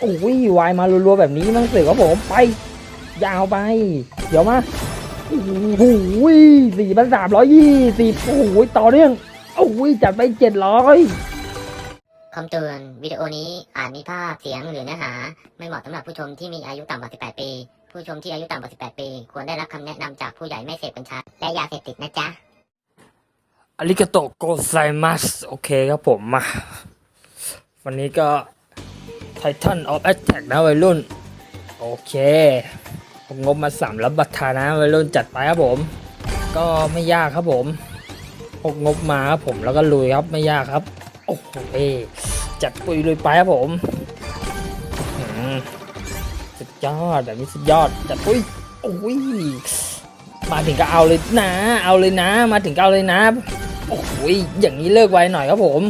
โอ้ยวายมารัวๆแบบนี้มั่งเสือครับผมไป ยาวไป เดี๋ยวมาโอ้โหสี่พันสามร้อยยี่สิบโอ้โหต่อเนื่องโอ้โหจัดไปเจ็ดร้อยคำเตือนวิดีโอนี้อาจมีภาพเสียงหรือเนื้อหา ไม่เหมาะสำหรับผู้ชมที่มีอายุต่ำกว่า 18 ปี ผู้ชมที่อายุต่ำกว่า 18 ปี ควรได้รับคำแนะนำจากผู้ใหญ่ไม่เสพกัญชาและยาเสพติดนะจ๊ะอาริกาโตโกไซมัสโอเคครับผมมาวันนี้ก็ Titan of Attack นะวัยรุ่น โอเค ผมงบมาสามรับบัตรทานะวัยรุ่นจัดไปครับผม ก็ไม่ยากครับผมพกงบมาครับผมแล้วก็ลุยครับไม่ยากครับ โอ้โหจัดปุยลุยไปครับผมสุดยอดแบบนี้สุดยอดจัดปุยโอ้ยมาถึงก็เอาเลยนะ เอาเลยนะ มาถึงก็เอาเลยนะ โอ้โหอย่างนี้เลิกไวหน่อยครับผม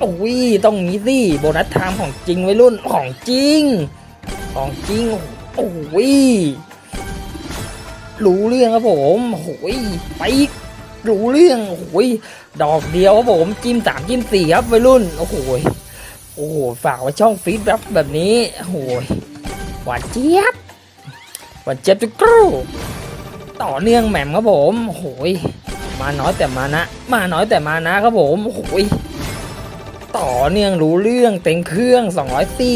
โอ้ยต้องงี้สิโบนัสไทม์ของจริงไว้รุ่นของจริง ของจริงโอ้โหรู้เรื่องครับผมโอ้โหไปรู้เรื่องโอ้โหดอกเดียวครับผมจิ้มสามจิ้มสี่ครับวัยรุ่นโอ้โหโอ้โหฝากไว้ช่องฟีดแบบแบบนี้โอ้โหหวานเจี๊ยบหวานเจี๊ยบจุกรูต่อเนื่องแหม่มครับผมโอ้โหมาน้อยแต่มานะ มาน้อยแต่มานะครับผมโอ้โหย ต่อเนื่องรู้เรื่องเต็มเครื่อง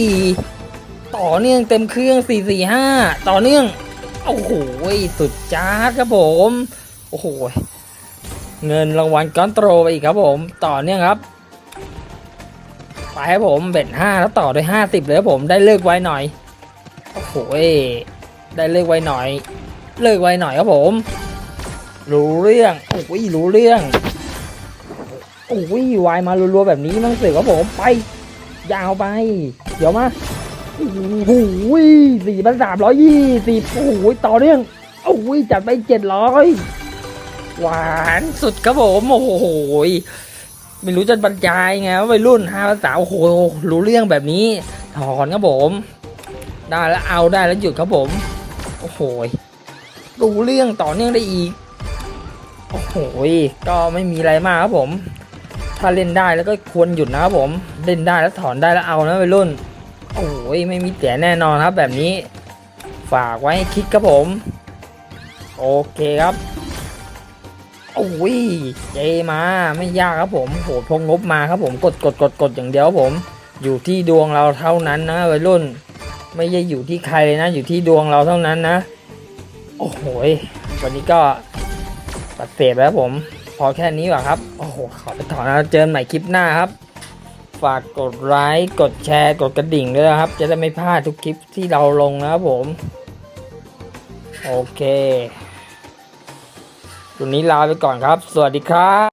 204ต่อเนื่องเต็มเครื่อง 445 ต่อเนื่องโอ้โหยสุดจ้าดครับผม โอ้โหยเงินรางวัลก้อนโตรไปอีกครับผม ต่อเนื่องครับไปครับผมเบ็ดห้าแล้วต่อด้วย50เลยครับผมได้เลิกไว้หน่อยโอ้โหยได้เลิกไว้หน่อย เลิกไว้หน่อยครับผม รู้เรื่องโอ้ยรู้เรื่อง อ้ยวายมารัวๆแบบนี้มั่งเสือครับผมไป ยาวไป เดี๋ยวมาโอ้โหสี่พันสามร้อยยี่สิบโอ้โหต่อเนื่องโอ้ยจัดไปเจ็ดร้อยหวานสุดครับผมโอ้โหไม่รู้จะบรรยายไงวัยรุ่นห้าภาษาโอ้โหรู้เรื่องแบบนี้ ถอนครับผม ได้แล้วเอาได้แล้วหยุดครับผม โอ้โหรู้เรื่องต่อเนื่องได้อีก โอ้โหก็ไม่มีอะไรมากครับผม ถ้าเล่นได้แล้วก็ควรหยุดนะครับผมเล่นได้แล้วถอนได้แล้วเอานะวัยรุ่นโอ้ยไม่มีเสียแน่นอนครับ แบบนี้ ฝากไว้ให้คิดครับผม โอเคครับโอ้ยเจมาไม่ยากครับผมโหพงงบมาครับผมกดกดกดกดอย่างเดียวครับผม อยู่ที่ดวงเราเท่านั้นนะวัยรุ่น ไม่ใช่อยู่ที่ใครเลยนะ อยู่ที่ดวงเราเท่านั้นนะ โอ้โหวันนี้ก็ปัดเสพแล้วผม อแค่นี้ว่ะครับ โอ้โห ขอไปถอนแล้วเจอกันใหม่คลิปหน้าครับ ฝากกดไลค์กดแชร์กดกระดิ่งด้วยนะครับ จะได้ไม่พลาดทุกคลิปที่เราลงนะครับผม โอเควันนี้ลาไปก่อนครับ สวัสดีครับ